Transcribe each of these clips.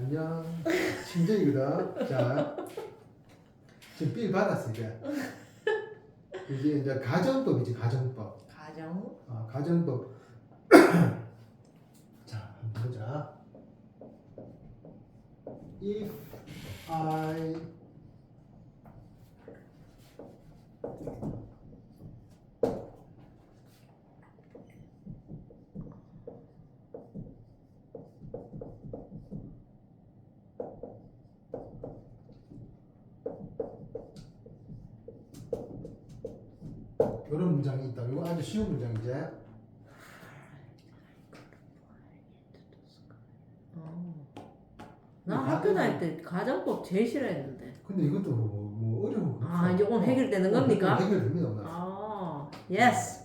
안녕. 친정이거든. 자, 지금 삘 받았어 이제. 이제 이제 가정법이지 가정법. 가정. 아, 가정법. 자, 한번 보자. If I 이런 문장이 있다. 이거 아주 쉬운 문장이지. 어. 나이 학교 다닐 때 가정법 제일 싫어했는데. 근데 이것도 뭐, 뭐 어려운 거 아. 이제 오늘 해결되는 겁니까? 해결됩니다 오늘. 아 예스.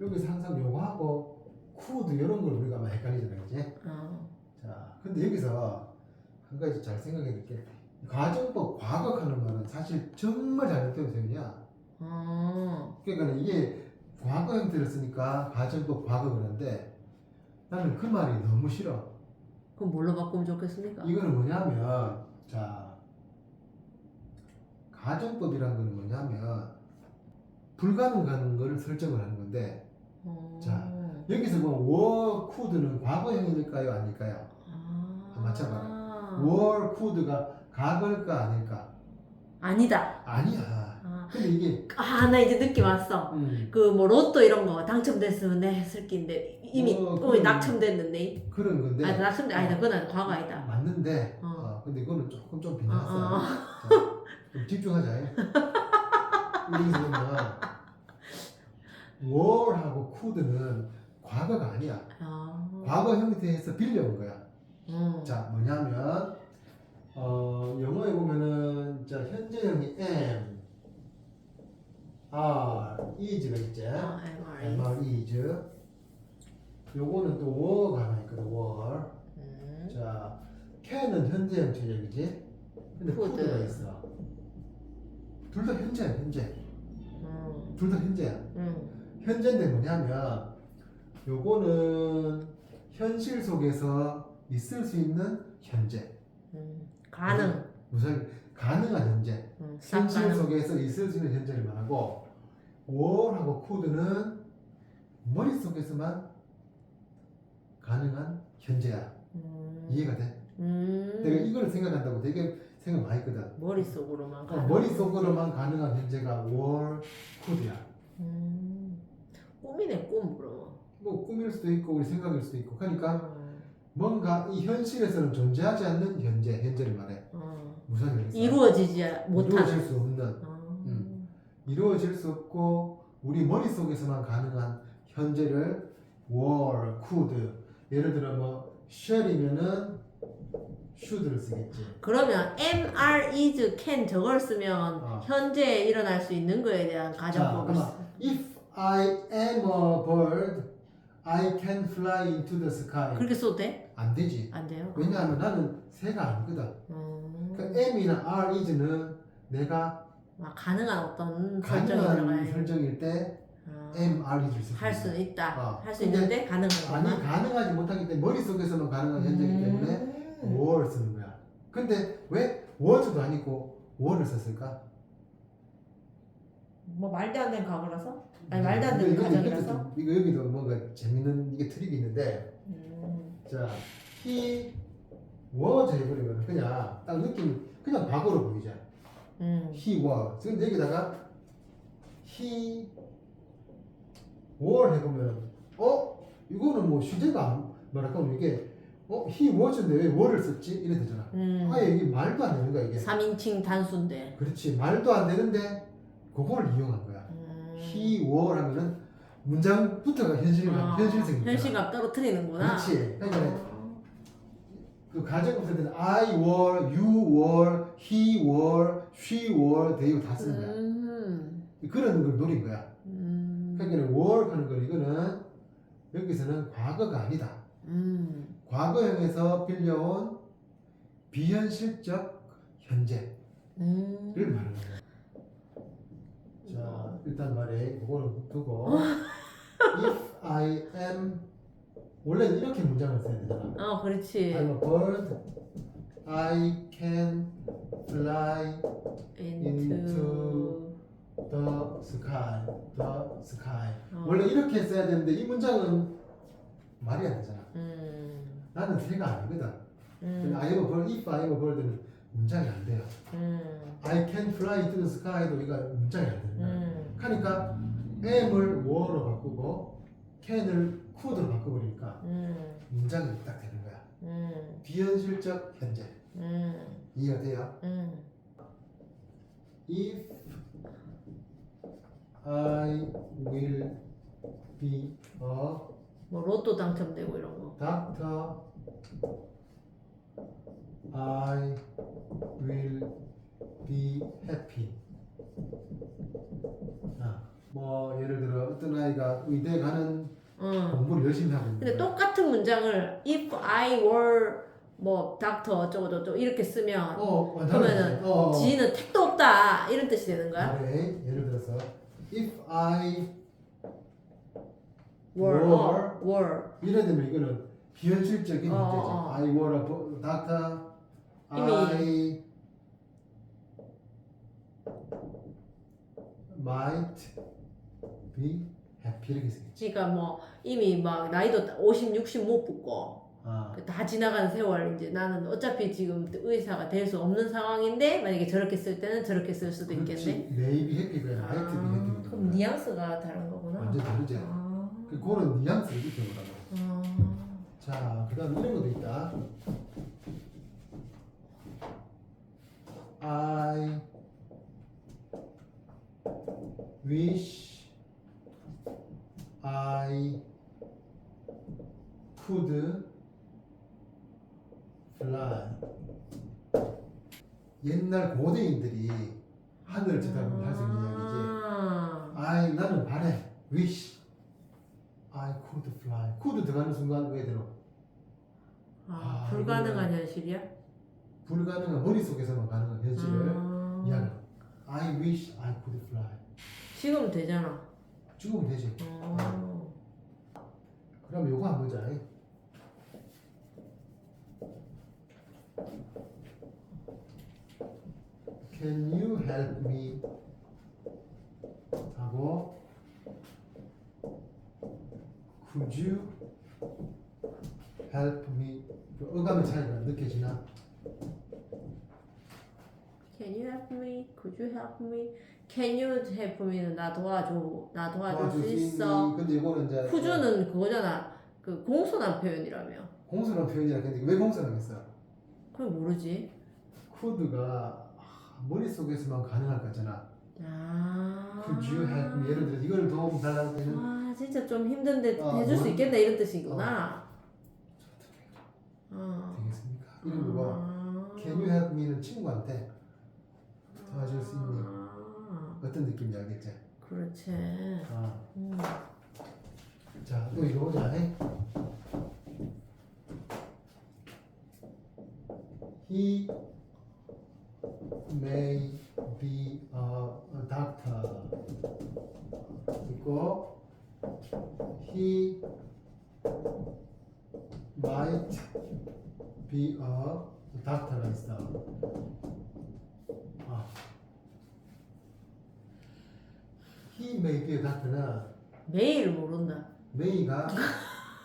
여기서 항상 요거하고 쿠드 이런 걸 우리가 아마 헷갈리잖아요, 그지? 어. 자, 근데 여기서 한 가지 잘 생각해야 될게 가정법 과거하는 말은 사실 정말 잘못된 표현이야. 어. 그러니까 이게 과거 형태를 쓰니까 가정법 과거 그러는데 나는 그 말이 너무 싫어. 그럼 뭘로 바꾸면 좋겠습니까? 이거는 뭐냐면 자 가정법이라는 거는 뭐냐면 불가능한 걸 설정을 하는 건데 어. 자. 여기서 뭐 워쿠드는 과거형일까요 아닐까요? 아. 맞춰봐라. 워 쿠드가 과거일까 아닐까? 아니다. 아니야. 아. 근데 이게 아, 나 이제 느낌 왔어. 음, 그 뭐 로또 이런 거 당첨됐으면 내 낀데 이미 어, 꿈이 그럼- 낙첨됐는데. 그런 건데 아, 낙첨돼 아니다. 그건 과거 아니다. 맞는데 어. 어, 근데 이거는 조금 좀 어, 빈약했어. 어. 자, 좀 집중하자. 보면 월하고 쿠드는 과거가 아니야. 아. 과거 형태에서 빌려온 거야. 어. 자 뭐냐면 어, 영어에 보면은 자 현재형이 am, are, is가 있지. 아, MRE. am, are, is. 요거는 또 were가 하나 있거든. were. 음. 자 can은 현재형 체적이지. 근데 could. could가 있어. 둘 다 현재야 현재. 음. 둘 다 현재야. 음. 현재인데 뭐냐면 요거는 현실 속에서 있을 수 있는 현재. 음. 가능. 무슨 가능한 현재. 음. 싹 현실 가능. 속에서 있을 수 있는 현재를 말하고 월하고 코드는 머릿속에서만 가능한 현재야. 음. 이해가 돼? 음. 내가 이걸 생각한다고 되게 생각 많이 했거든. 머릿속으로만 어, 가능. 머릿속으로만 가능한 현재가 월 코드야. 음. 꿈이네 꿈 그러면. 뭐 꿈일 수도 있고 우리 생각일 수도 있고 그러니까 음. 뭔가 이 현실에서는 존재하지 않는 현재, 현재를 말해. 어. 무슨 얘기겠어? 이루어지지 이루어질 못하는. 수 없는 어. 음. 이루어질 수 없고 우리 머릿속에서만 가능한 현재를 were, could 예를 들어 뭐 shall이면은 should를 쓰겠지 그러면 MR is can 저걸 쓰면 어. 현재에 일어날 수 있는 거에 대한 가정법을 잠깐만. if I am a bird I can fly into the sky 그렇게 써도 돼? 안 되지 안 돼요? 왜냐하면 나는 새가 아니거든 음. 그러니까 am이나 are, is는 내가 아, 가능한 어떤 들어가야 가능한 돼. 설정일 때 아. am, are, is를 쓸수 할 있는 수는 있다. 어. 할수 근데 있는데 가능한 아니. 가능하지 못하기 때문에 머릿속에서만 가능한 현재이기 때문에 음. were 쓰는 거야. 근데 왜 was도 아니고 were를 썼을까? 뭐 말도 안 되는 과거라서? 아니 말도 안 되는 이거, 이거, 가정이라서? 이것도, 이거 여기도 뭔가 재밌는 이게 트릭이 있는데 음. 자 he was 해버리면 그냥 딱 느낌 그냥 과거로 보이죠. 음. he was 근데 여기다가 he were 해보면 어 이거는 뭐 안- 뭐랄까 이게 어 he was인데 왜 were를 썼지 이래 되잖아. 음. 아예 이게 말도 안 되는 거야 이게. 3인칭 단수인데. 그렇지 말도 안 되는데 그걸 이용한 거야. 음. he were 하면은 문장부터가 현실감 아, 현실성이야. 현실감 떨어뜨리는구나. 그렇지. 그러니까 어. 그 가정법 쓸 때는 I were, you were, he were, she were 대이고 다 쓰는 거야. 음. 그런 걸 노린 거야. 음. 그러니까 were 하는 거 이거는 여기서는 과거가 아니다. 음. 과거형에서 빌려온 비현실적 현재를 음. 말하는 거야. 자, 일단 말해. 그거는 두고 if I am 원래 이렇게 문장을 써야 되잖아. 어, 그렇지. I'm a bird. I can fly into, the sky. The sky. 어. 원래 이렇게 써야 되는데 이 문장은 말이 안 되잖아. 음, 나는 새가 아니거든. 음, I am a bird, if I am a bird는 문장이 안 돼요. 음, I can fly into the sky도 이거 문장이 안 된다. 음, 그러니까 am을 were로 바꾸고 can을 could로 바꿔버리니까 음, 문장이 딱 되는 비현실적 현재 음, 이해가 돼요? 음. If I will be a 뭐 로또 당첨되고 이런 거. doctor, I will be happy. 아, 뭐 예를 들어 어떤 아이가 의대 가는 응. 공부를 열심히 하고 있는 근데 거야. 똑같은 문장을 if I were 뭐 닥터 어쩌고 저쩌고 이렇게 쓰면 어, 어, 그러면은 어, 어. 지는 택도 없다 이런 뜻이 되는 거야? 말해 예를 들어서 if I were, were. 어, were. 이래 되면 이거는 비현실적인 어, 문제죠. 어. I were a bo- doctor. I might be happy 이렇게 쓰겠지. 그러니까 뭐 이미 막 나이도 50, 60 못 붙고 아, 다 지나간 세월 이제 나는 어차피 지금 의사가 될 수 없는 상황인데 만약에 저렇게 쓸 때는 저렇게 쓸 수도 있겠네. might be 아, happy. 그럼 뉘앙스가 다른 거구나. 완전 다르지. 아, 그 그런 뉘앙스를 느껴보라고. 아, 자, 그다음 이런 것도 있다. I wish I could fly. 옛날 고대인들이 하늘을 쳐다보면 할수 있는 이야기지. 아, I 나는 바래. wish I could fly. could 들어가는 순간 왜 들어? 아, 아, 불가능한 현실이야? 불가능한 머릿속에서만 가능한 현실을 아, 이야기. I wish I could fly. 지금 되잖아. 죽으면 되지. 어. 그럼 요거 한번 보자. Can you help me? 하고 Could you help me? 그 어감의 차이가 느껴지나? Can you help me? Could you help me? Can you help me는 나 도와줘. 나 도와줄 수 있어. 근데 이거는 이제 쿠주는 그거잖아. 그 공손한 표현이라며. 공손한 표현이라 했는데 왜 공손하겠어? 그걸 모르지. 코드가 아, 머릿속에서만 가능할 거잖아. 아. Could you help me? 예를 들어 이걸 도움 달라고 되는 아 진짜 좀 힘든데 아, 해줄 수 뭐- 있겠네 이런 뜻이구나. 어. 되겠습니까? 이런 거가 아. Can you help me는 친구한테 도와줄 수 있니? 아, 어떤 느낌인지 알겠지? 그렇지. 아, 음. 자, 또 이거 보자. 해. He may be a doctor. 있고 he might be a doctor가 있어. 아. he may be a doctor는 매일 모른다. may가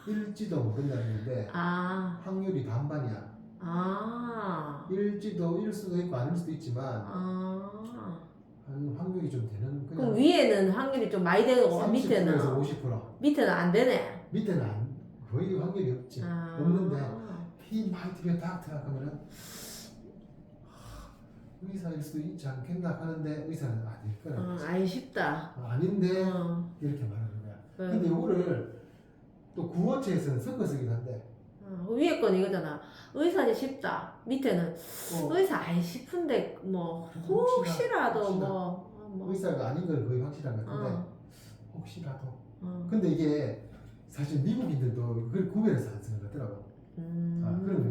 일지도 모른다는 건데 아. 확률이 반반이야. 아. 일지도 일 수도 있고 아닐 수도 있지만 아. 한 확률이 좀 되는 그럼 그냥 위에는 확률이 좀 많이 되고 30%에서 밑에는 50% 밑에는 안 되네. 밑에는 안, 거의 확률이 없지. 아. 없는데 a doctor 그러면은 하, 의사일 수도 있지 않겠나 하는데 의사는 아닐 거라. 어, 아이 쉽다. 아닌데 어. 이렇게 말하는 거야. 그, 근데 이거를 또 구어체에서는 섞어 쓰기도 한데 어, 위에 건 이거잖아. 의사지 쉽다. 밑에는 어, 의사 아이 싶은데 뭐 혹시라도 혹시나. 뭐, 어, 뭐 의사가 아닌 건 거의 확실한 것 같은데 어, 혹시라도 어. 근데 이게 사실 미국인들도 그걸 구별해서 안 쓰는 것 같더라고 음. 아, 그런